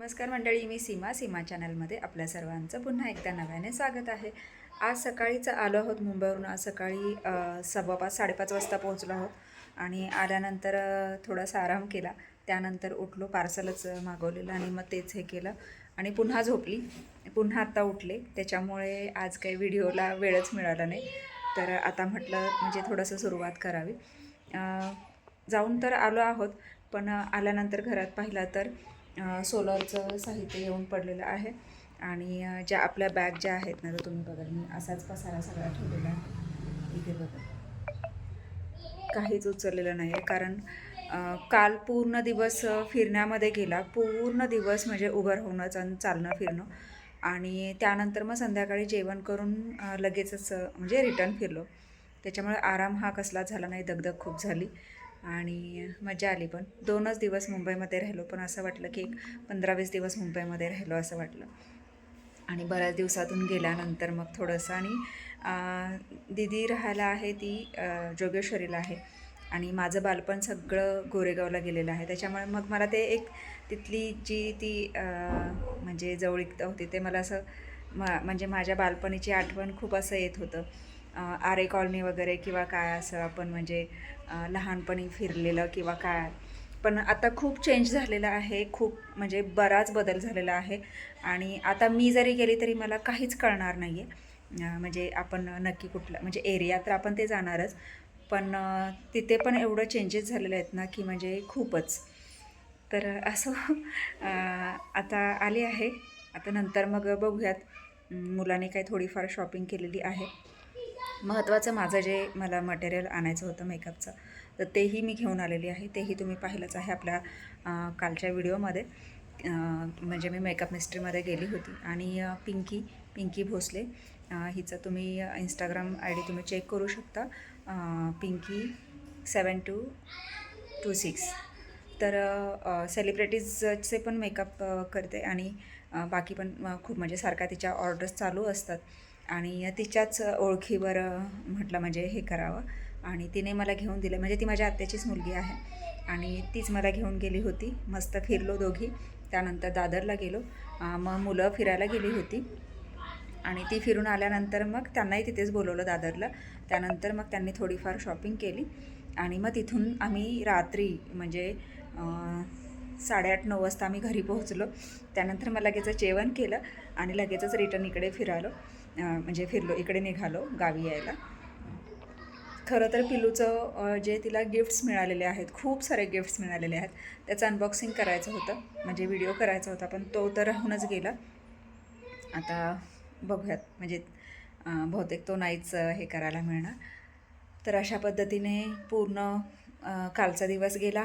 नमस्कार मंडळी मी सीमा सीमा चॅनलमध्ये आपल्या सर्वांचं पुन्हा एकदा नव्याने स्वागत आहे. आज सकाळीच आलो आहोत मुंबईवरून. आज सकाळी अ, सव्वा पाच साडेपाच वाजता पोहोचलो आहोत आणि आल्यानंतर थोडासा आराम केला. त्यानंतर उठलो पार्सलच मागवलेलं आणि मग तेच हे केलं आणि पुन्हा झोपली. पुन्हा आत्ता उठले. त्याच्यामुळे आज काही व्हिडिओला वेळच मिळाला नाही. तर आता म्हटलं म्हणजे थोडंसं सुरुवात करावी. जाऊन तर आलो आहोत पण आल्यानंतर घरात पाहिला तर सोलरचं साहित्य येऊन पडलेलं आहे. आणि ज्या आपल्या बॅग ज्या आहेत ना तर तुम्ही बघा मी असाच पसारा सगळा ठेवलेला आहे. इथे बघा. काहीच उचललेलं नाही आहे कारण काल पूर्ण दिवस फिरण्यामध्ये गेला. पूर्ण दिवस म्हणजे उभं राहूनच आणि चालणं फिरणं. आणि त्यानंतर मग संध्याकाळी जेवण करून लगेचच म्हणजे रिटर्न फिरलो. त्याच्यामुळे आराम हा कसला झाला नाही दगदग खूप झाली. आणि मजा आली पण. दोनच दिवस मुंबईमध्ये राहिलो पण असं वाटलं की एक पंधरा वीस दिवस मुंबईमध्ये राहिलो असं वाटलं. आणि बऱ्याच दिवसातून गेल्यानंतर मग थोडंसं आणि दिदी राहायला आहे ती जोगेश्वरीला आहे. आणि माझं बालपण सगळं गोरेगावला गेलेलं आहे. त्याच्यामुळे मग मला ते एक तिथली जी ती म्हणजे जवळीकता होती ते मला असं म म्हणजे माझ्या बालपणीची आठवण खूप असं येत होतं. आरे कॉलनी वगैरे किंवा काय असं आपण म्हणजे लहानपणी फिरलेलं किंवा काय. पण आता खूप चेंज झालेलं आहे खूप म्हणजे बराच बदल झालेला आहे. आणि आता मी जरी गेली तरी मला काहीच कळणार नाही आहे म्हणजे आपण नक्की कुठलं म्हणजे एरिया तर आपण ते जाणारच. पण तिथे पण एवढं चेंजेस झालेले आहेत ना की म्हणजे खूपच. तर असं आता आले आहे. आता नंतर मग बघूयात. मुलाने काही थोडीफार शॉपिंग केलेली आहे. महत्त्वाचं माझं जे मला मटेरियल आणायचं होतं मेकअपचं तर तेही मी घेऊन आलेली आहे. तेही तुम्ही पाहिलंच आहे आपल्या कालच्या व्हिडिओमध्ये म्हणजे मी मेकअप मिस्ट्रीमध्ये गेली होती. आणि पिंकी पिंकी भोसले हिचं तुम्ही इंस्टाग्राम आय डी तुम्ही चेक करू शकता. Pinki seven two two six तर सेलिब्रिटीजचे पण मेकअप करते. आणि बाकी पण खूप म्हणजे सारख्या तिच्या ऑर्डर्स चालू असतात. आणि तिच्याच ओळखीवर म्हटलं म्हणजे हे करावं. आणि तिने मला घेऊन दिलं. म्हणजे ती माझ्या आत्याचीच मुलगी आहे. आणि तीच मला घेऊन गेली होती. मस्त फिरलो दोघी. त्यानंतर दादरला गेलो. मग मुलं फिरायला गेली होती. आणि ती फिरून आल्यानंतर मग त्यांनाही तिथेच बोलवलं दादरला. त्यानंतर मग त्यांनी थोडीफार शॉपिंग केली. आणि मग तिथून आम्ही रात्री म्हणजे साडेआठ नऊ वाजता आम्ही घरी पोहोचलो. त्यानंतर मला लगेचच जेवण केलं आणि लगेचच रिटर्न इकडे फिरालो. म्हणजे फिरलो इकडे निघालो गावी यायला. खरं तर पिलूचं जे तिला गिफ्ट्स मिळालेले आहेत खूप सारे गिफ्ट्स मिळालेले आहेत त्याचं अनबॉक्सिंग करायचं होतं. म्हणजे व्हिडिओ करायचा होता पण तो तर राहूनच गेला. आता बघूयात म्हणजे बहुतेक तो नाहीच हे करायला मिळणार. तर अशा पद्धतीने पूर्ण कालचा दिवस गेला.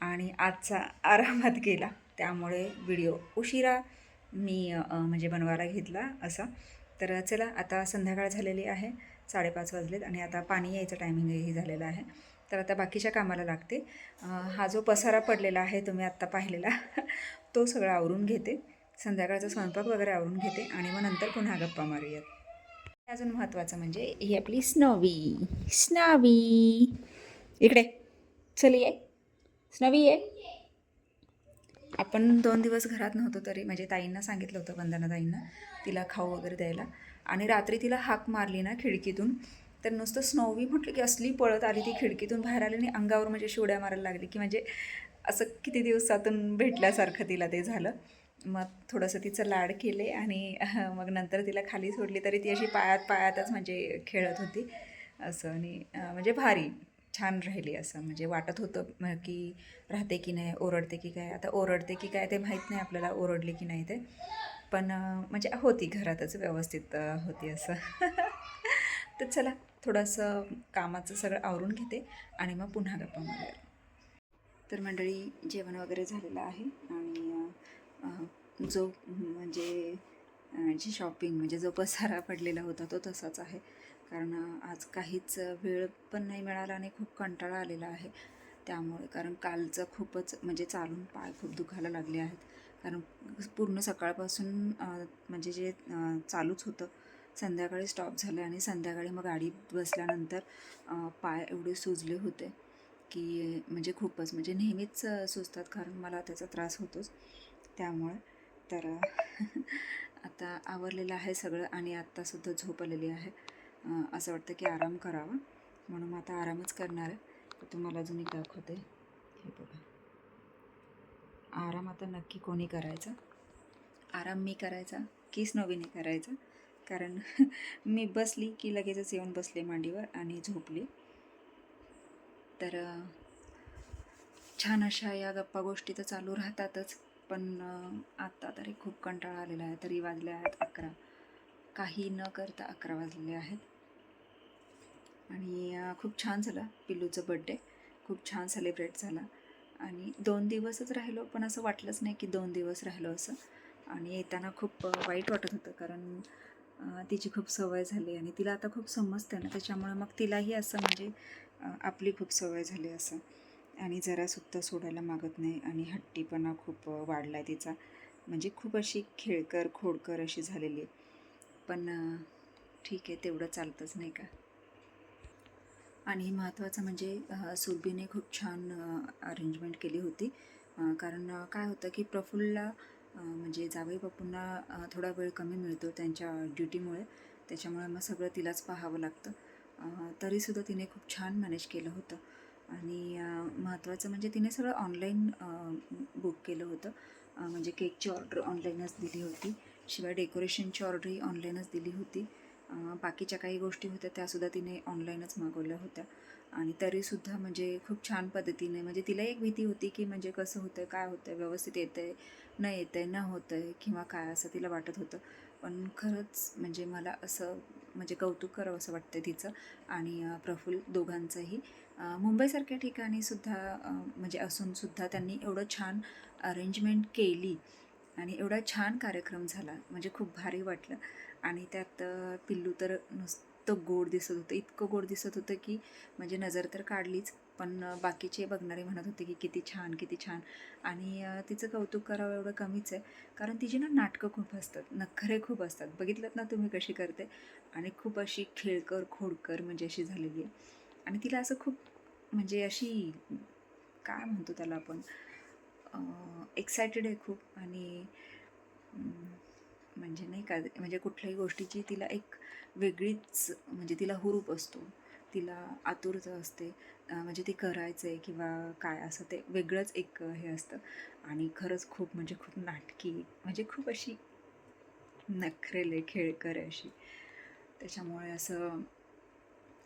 आणि आजचा आरामात गेला. त्यामुळे व्हिडिओ उशिरा मी म्हणजे बनवायला घेतला असा. तर चला आता संध्याकाळ झालेली आहे साडेपाच वाजलेत आणि आता पाणी यायचं टायमिंगही झालेलं आहे. तर आता बाकीच्या कामाला लागते. हा जो पसारा पडलेला आहे तुम्ही आत्ता पाहिलेला तो सगळा आवरून घेते. संध्याकाळचा स्वयंपाक वगैरे आवरून घेते आणि मग नंतर पुन्हा गप्पा मारूयात. अजून महत्त्वाचं म्हणजे ही आपली स्नॉवी. स्नावी. इकडे. चल ये. स्नवी ये. आपण दोन दिवस घरात नव्हतो तरी म्हणजे ताईंना सांगितलं होतं वंदना ताईंना तिला खाऊ वगैरे द्यायला. आणि रात्री तिला हाक मारली ना खिडकीतून तर नुसतं स्नोवी म्हटलं की असली पळत आली ती खिडकीतून बाहेर आली आणि अंगावर म्हणजे शिवड्या मारायला लागली की म्हणजे असं किती दिवसातून भेटल्यासारखं तिला ते झालं. मग थोडंसं तिचं लाड केले आणि मग नंतर तिला खाली सोडली तरी ती अशी पायात पायातच म्हणजे खेळत होती. असं आणि म्हणजे भारी. छान राहिली असं. म्हणजे वाटत होतं की राहते की नाही ओरडते की काय. आता ओरडते की काय ते माहीत नाही आपल्याला ओरडले की नाही ते. पण म्हणजे होती घरातच व्यवस्थित होती असं. तर चला थोडंसं कामाचं सगळं आवरून घेते आणि मग पुन्हा गप्पा मारूया. तर मंडळी जेवण वगैरे झालेलं आहे आणि जो म्हणजे जी शॉपिंग म्हणजे जो पसारा पडलेला होता तो तसाच आहे. कारण आज काहीच वेळ पण नाही मिळाला आणि खूप कंटाळा आलेला आहे. त्यामुळे कारण कालचं खूपच म्हणजे चालून पाय खूप दुखायला लागले आहेत. कारण पूर्ण सकाळपासून म्हणजे जे चालूच होतं संध्याकाळी स्टॉप झालं आणि संध्याकाळी मग गाडीत बसल्यानंतर पाय एवढे सुजले होते की म्हणजे खूपच म्हणजे नेहमीच सुजतात सुचतात कारण मला त्याचा त्रास होतोच. त्यामुळे तर आता आवरलेलं आहे सगळं आणि आत्तासुद्धा झोप आलेली आहे. असं वाटतं की आराम करावा. म्हणून आता आरामच करणार आहे. तुम्हाला अजून एक दाखवते. हे बघा. आराम आता नक्की कोणी करायचा? आराम मी करायचा कीच नवीने करायचा? कारण मी बसली की लगेचच येऊन बसले मांडीवर आणि झोपली. तर छान अशा या गप्पा गोष्टी तर चालू राहतातच. पण आत्ता तरी खूप कंटाळा आलेला आहे. तरी वाजले आहेत अकरा. काही न करता अकरा वाजलेले आहेत. आणि खूप छान झालं पिल्लूचं बड्डे खूप छान सेलिब्रेट झाला. आणि दोन दिवसच राहिलो पण असं वाटलंच नाही की दोन दिवस राहिलो असं. आणि येताना खूप वाईट वाटत होतं कारण तिची खूप सवय झाली आणि तिला आता खूप समजते ना त्याच्यामुळं मग तिलाही असं म्हणजे आपली खूप सवय झाली असं. आणि जरा सुद्धा सोडायला मागत नाही आणि हट्टीपणा खूप वाढला आहे तिचा. म्हणजे खूप अशी खेळकर खोडकर अशी झालेली आहे. पण ठीक आहे तेवढं चालतंच नाही का? आणि महत्त्वाचं म्हणजे सुरभीने खूप छान अरेंजमेंट केली होती. कारण काय होतं की प्रफुल्लला म्हणजे जावई बापूंना थोडा वेळ कमी मिळतो त्यांच्या ड्युटीमुळे त्याच्यामुळे मग सगळं तिलाच पाहावं लागतं. तरीसुद्धा तिने खूप छान मॅनेज केलं होतं. आणि महत्त्वाचं म्हणजे तिने सगळं ऑनलाईन बुक केलं होतं. म्हणजे केकची ऑर्डर ऑनलाईनच दिली होती. शिवाय डेकोरेशनची ऑर्डरही ऑनलाईनच दिली होती. बाकीच्या काही गोष्टी होत्या त्यासुद्धा तिने ऑनलाईनच मागवल्या होत्या. आणि तरीसुद्धा म्हणजे खूप छान पद्धतीने म्हणजे तिला एक भीती होती की म्हणजे कसं होतं आहे काय होतं आहे व्यवस्थित येतं आहे न येतं आहे न होतं आहे किंवा काय असं तिला वाटत होतं. पण खरंच म्हणजे मला असं म्हणजे कौतुक करावं असं वाटतं तिचं आणि प्रफुल्ल दोघांचंही. मुंबईसारख्या ठिकाणीसुद्धा म्हणजे असूनसुद्धा त्यांनी एवढं छान अरेंजमेंट केली आणि एवढा छान कार्यक्रम झाला म्हणजे खूप भारी वाटलं. आणि त्यात पिल्लू तर नुसतं गोड दिसत होतं. इतकं गोड दिसत होतं की म्हणजे नजर तर काढलीच पण बाकीचे बघणारे म्हणत होते की किती छान किती छान. आणि तिचं कौतुक करावं एवढं कमीच आहे. कारण तिची ना नाटकं खूप असतात नखरे खूप असतात. बघितलं ना तुम्ही कशी करते? आणि खूप अशी खेळकर खोडकर म्हणजे अशी झालेली आहे. आणि तिला असं खूप म्हणजे अशी काय म्हणतो त्याला आपण? एक्सायटेड आहे खूप आणि म्हणजे नाही का म्हणजे कुठल्याही गोष्टीची तिला एक वेगळीच म्हणजे तिला हुरूप असतो. तिला आतुरता असते. म्हणजे ती करायचं आहे किंवा काय असं ते वेगळंच एक हे असतं. आणि खरंच खूप म्हणजे खूप नाटकी म्हणजे खूप अशी नखरेले खेळकर आहे अशी. त्याच्यामुळे असं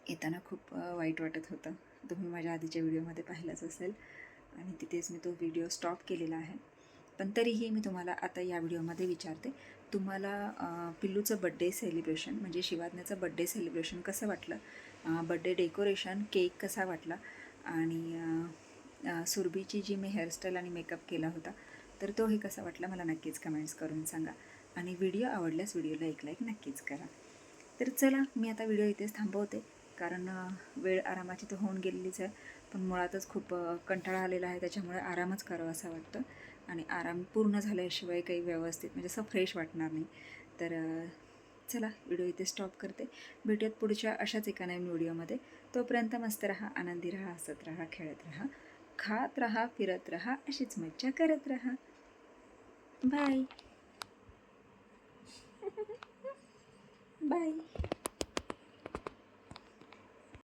येताना खूप वाईट वाटत होतं. तुम्ही माझ्या आधीच्या व्हिडिओमध्ये पाहिलंच असेल. आणि तिथेच मी तो व्हिडिओ स्टॉप केलेला आहे. पण तरीही मी तुम्हाला आता या व्हिडिओमध्ये विचारते तुम्हाला पिल्लूचं बड्डे सेलिब्रेशन म्हणजे शिवाज्ञाचं बड्डे सेलिब्रेशन कसं वाटलं? बड्डे डेकोरेशन केक कसा वाटला? आणि सुरभीची जी मी हेअरस्टाईल आणि मेकअप केला होता तर तोही कसा वाटला मला नक्कीच कमेंट्स करून सांगा. आणि व्हिडिओ आवडल्यास व्हिडिओला एक लाईक नक्कीच करा. तर चला मी आता व्हिडिओ इथेच थांबवते कारण वेळ आरामाची तर होऊन गेलेलीच आहे. पण मुळातच खूप कंटाळा आलेला आहे. त्याच्यामुळे आरामच करावा असं वाटतं. आणि आराम पूर्ण झाल्याशिवाय काही व्यवस्थित म्हणजे असं फ्रेश वाटणार नाही. तर चला व्हिडिओ इथे स्टॉप करते. भेटूयात पुढच्या अशाच एका नवीन व्हिडिओमध्ये. तोपर्यंत मस्त राहा आनंदी राहा हसत राहा खेळत राहा खात राहा फिरत राहा अशीच मज्जा करत राहा. बाय. बाय.